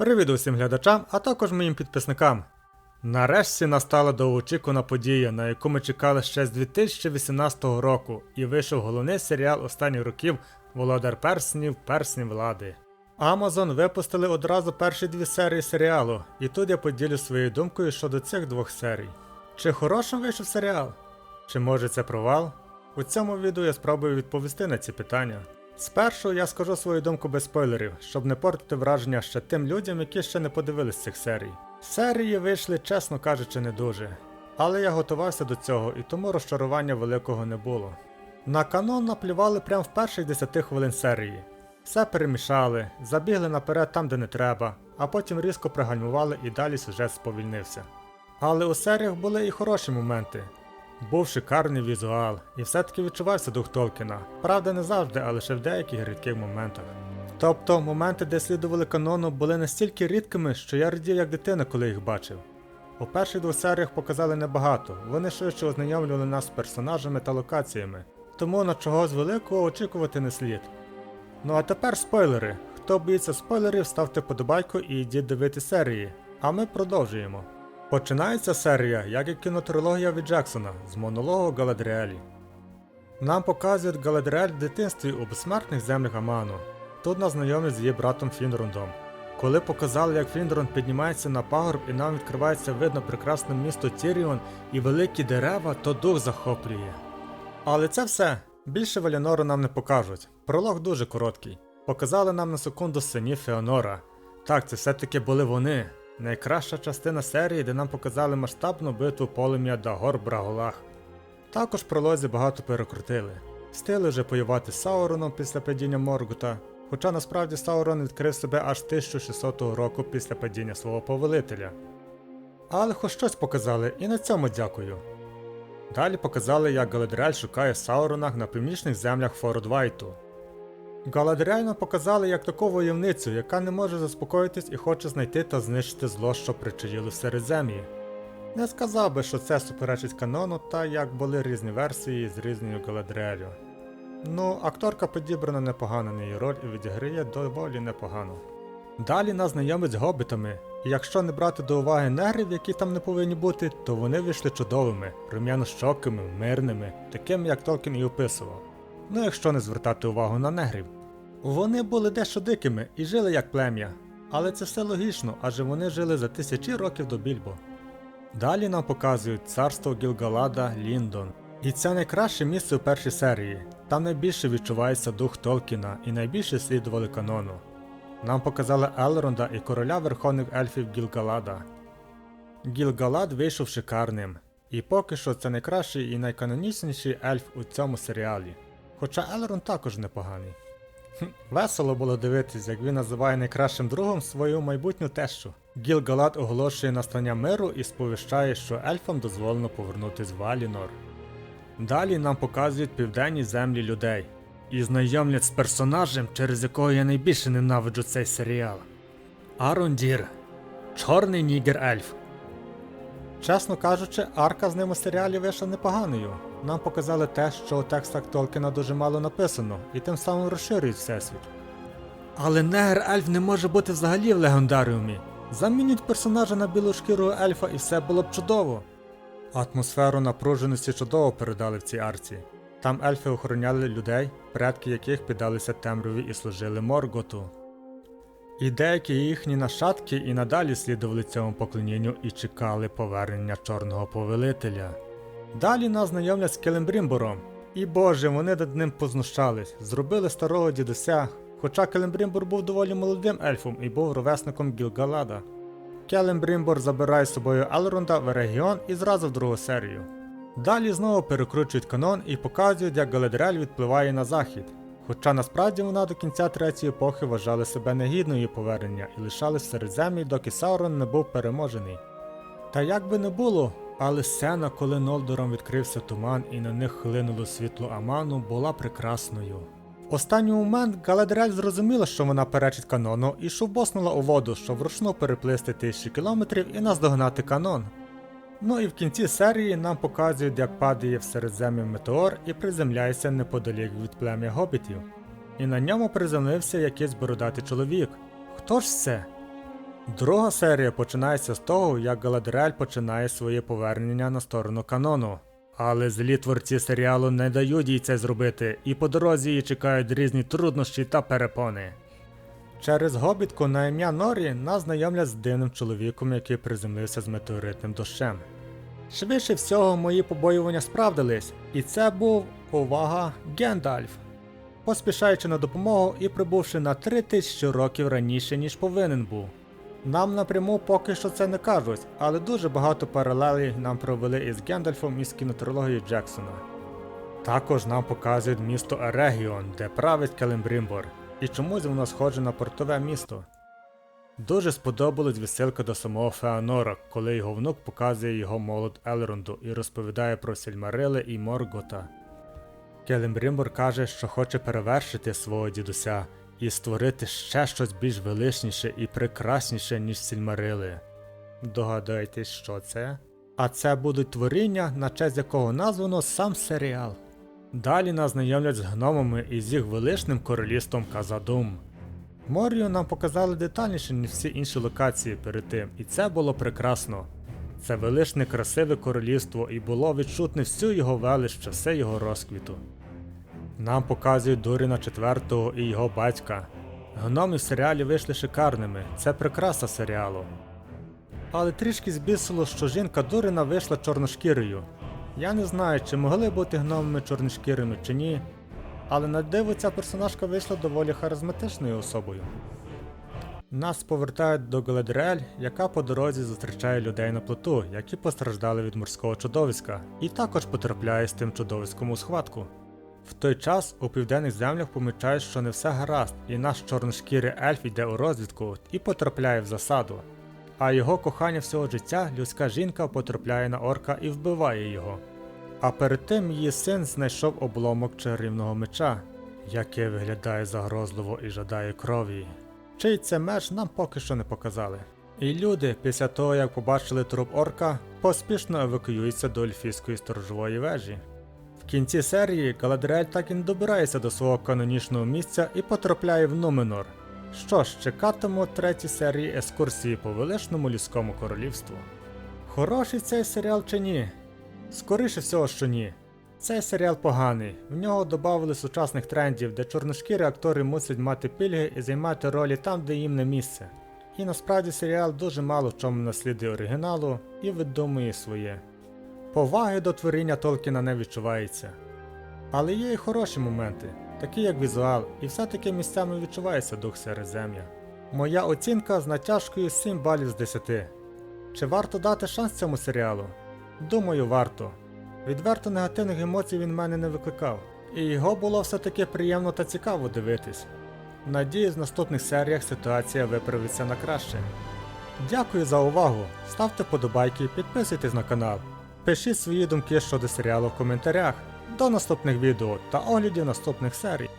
Привіт усім глядачам, а також моїм підписникам. Нарешті настала довгоочікувана подія, на яку ми чекали ще з 2018 року, і вийшов головний серіал останніх років Володар Перснів Персні влади. Amazon випустили одразу перші дві серії серіалу, і тут я поділю своєю думкою щодо цих двох серій. Чи хорошим вийшов серіал? Чи може це провал? У цьому відео я спробую відповісти на ці питання. Спершу я скажу свою думку без спойлерів, щоб не портити враження ще тим людям, які ще не подивились цих серій. Серії вийшли, чесно кажучи, не дуже. Але я готувався до цього і тому розчарування великого не було. На канон наплювали прямо в перших 10 хвилин серії. Все перемішали, забігли наперед там, де не треба, а потім різко пригальмували і далі сюжет сповільнився. Але у серіях були і хороші моменти. Був шикарний візуал, і все-таки відчувався дух Толкіна. Правда, не завжди, а лише в деяких рідких моментах. Тобто, моменти, де слідували канону, були настільки рідкими, що я радів як дитина, коли їх бачив. У перших двох серіях показали небагато, вони швидше ознайомлювали нас з персонажами та локаціями, тому на чогось великого очікувати не слід. Ну а тепер спойлери. Хто боїться спойлерів, ставте подобайку і йдіть дивити серії. А ми продовжуємо. Починається серія, як і кінотрилогія від Джексона з монологу Галадріелі. Нам показують Галадріель в дитинстві у безсмертних землях Аману. Тут нас знайомлять з її братом Фінрундом. Коли показали, як Фінрунд піднімається на пагорб і нам відкривається видно прекрасне місто Тіріон і великі дерева, то дух захоплює. Але це все. Більше Валінору нам не покажуть. Пролог дуже короткий. Показали нам на секунду синів Феонора. Так, це все-таки були вони. Найкраща частина серії, де нам показали масштабну битву полем'я Дагор Браголах. Також пролозі багато перекрутили. Стили вже воювати з Сауроном після падіння Моргута, хоча насправді Саурон відкрив себе аж 1600 року після падіння свого повелителя. Але хоч щось показали, і на цьому дякую. Далі показали, як Галадріель шукає Саурона на північних землях Фордвайту. Галадріель нам показали як таку войовницю, яка не може заспокоїтись і хоче знайти та знищити зло, що причаїли в Середзем'ї. Не сказав би, що це суперечить канону, та як були різні версії з різною Галадріелю. Ну, акторка підібрана непогано на її роль і відіграє доволі непогано. Далі нас знайомить з гобітами, і якщо не брати до уваги негрів, які там не повинні бути, то вони вийшли чудовими, рум'янощокими, мирними, такими як Толкін і описував. Ну якщо не звертати увагу на негрів. Вони були дещо дикими і жили як плем'я, але це все логічно, адже вони жили за тисячі років до Більбо. Далі нам показують царство Гілгалада Ліндон. І це найкраще місце у першій серії. Там найбільше відчувається дух Толкіна і найбільше слідували канону. Нам показали Елронда і короля верховних ельфів Гілгалада. Гілгалад вийшов шикарним, і поки що це найкращий і найканонічніший ельф у цьому серіалі. Хоча Елронд також непоганий. Весело було дивитись, як він називає найкращим другом свою майбутню тещу. Гілгалад оголошує настання миру і сповіщає, що ельфам дозволено повернутись в Алінор. Далі нам показують південні землі людей і знайомлять з персонажем, через якого я найбільше ненавиджу цей серіал. Арундір. Чорний нігер ельф. Чесно кажучи, арка з ним у серіалі вийшла непоганою. Нам показали те, що у текстах Толкіна дуже мало написано, і тим самим розширюють всесвіт. Але негр ельф не може бути взагалі в легендаріумі. Замініть персонажа на білу шкіру ельфа і все було б чудово. Атмосферу напруженості чудово передали в цій арці. Там ельфи охороняли людей, предки яких піддалися темряві і служили Морготу. І деякі їхні нащадки і надалі слідували цьому поклонінню і чекали повернення чорного повелителя. Далі нас знайомлять з Келембрімбором. І боже, вони над ним познущались, зробили старого дідуся, хоча Келембрімбор був доволі молодим ельфом і був ровесником Гілгалада. Келембрімбор забирає з собою Елронда в регіон і зразу в другу серію. Далі знову перекручують канон і показують, як Галадріель відпливає на захід. Хоча насправді вона до кінця третьої епохи вважала себе негідною повернення і лишалась в Середземлі, доки Саурон не був переможений. Та як би не було, але сцена, коли Нолдором відкрився туман і на них хлинуло світло Аману, була прекрасною. В останній момент Галадріель зрозуміла, що вона перечить канону, і шовбоснула у воду, щоб вручну переплисти тисячі кілометрів і наздогнати канон. Ну і в кінці серії нам показують, як падає в середзем'я метеор і приземляється неподалік від плем'я гобітів. І на ньому приземлився якийсь бородатий чоловік. Хто ж це? Друга серія починається з того, як Галадриель починає своє повернення на сторону канону. Але злі творці серіалу не дають їй це зробити, і по дорозі її чекають різні труднощі та перепони. Через гобітку на ім'я Норі нас знайомлять з дивним чоловіком, який приземлився з метеоритним дощем. Швидше всього, мої побоювання справдились, і це був, увага, Гендальф. Поспішаючи на допомогу і прибувши на 3000 років раніше, ніж повинен був. Нам напряму поки що це не кажуть, але дуже багато паралелей нам провели із Гендальфом із кінотрилогії Джексона. Також нам показують місто Ерегіон, де править Келембрімбор, і чомусь воно схоже на портове місто. Дуже сподобалась відсилка до самого Феанора, коли його внук показує його молод Елронду і розповідає про Сільмарили і Моргота. Келембрімбор каже, що хоче перевершити свого дідуся і створити ще щось більш величніше і прекрасніше, ніж Сільмарили. Догадайтесь, що це? А це будуть творіння, на честь якого названо сам серіал. Далі нас знайомлять з гномами і з їх величним королівством Казадум. Морію нам показали детальніше, ніж всі інші локації перед тим, і це було прекрасно. Це величне красиве королівство і було відчутне всю його велич, все його розквіту. Нам показують Дуріна IV і його батька. Гноми в серіалі вийшли шикарними, це прикраса серіалу. Але трішки збісило, що жінка Дурина вийшла чорношкірою. Я не знаю, чи могли бути гномами чорношкірими чи ні, але на диво ця персонажка вийшла доволі харизматичною особою. Нас повертають до Галадриель, яка по дорозі зустрічає людей на плоту, які постраждали від морського чудовиська, і також потрапляє з тим чудовиськом у схватку. В той час у південних землях помічають, що не все гаразд, і наш чорношкірий ельф йде у розвідку і потрапляє в засаду. А його кохання всього життя, людська жінка, потрапляє на орка і вбиває його. А перед тим її син знайшов обломок чарівного меча, який виглядає загрозливо і жадає крові. Чий це меч нам поки що не показали. І люди, після того як побачили труп орка, поспішно евакуюються до ельфійської сторожової вежі. В кінці серії Галадриель так і не добирається до свого канонічного місця і потрапляє в Нуменор. Що ж, чекатиму третій серії екскурсії по величному людському королівству. Хороший цей серіал чи ні? Скоріше всього, що ні. Цей серіал поганий. В нього додали сучасних трендів, де чорношкірі актори мусять мати пільги і займати ролі там, де їм не місце. І насправді серіал дуже мало в чому наслідує оригіналу і видумує своє. Поваги до творіння Толкіна не відчувається. Але є і хороші моменти, такі як візуал, і все-таки місцями відчувається дух Середзем'я. Моя оцінка з натяжкою 7 балів з 10. Чи варто дати шанс цьому серіалу? Думаю, варто. Відверто негативних емоцій він мене не викликав, і його було все-таки приємно та цікаво дивитись. Надіюсь, в наступних серіях ситуація виправиться на краще. Дякую за увагу. Ставте подобайки, підписуйтесь на канал. Пишіть свої думки щодо серіалу в коментарях. До наступних відео та оглядів наступних серій.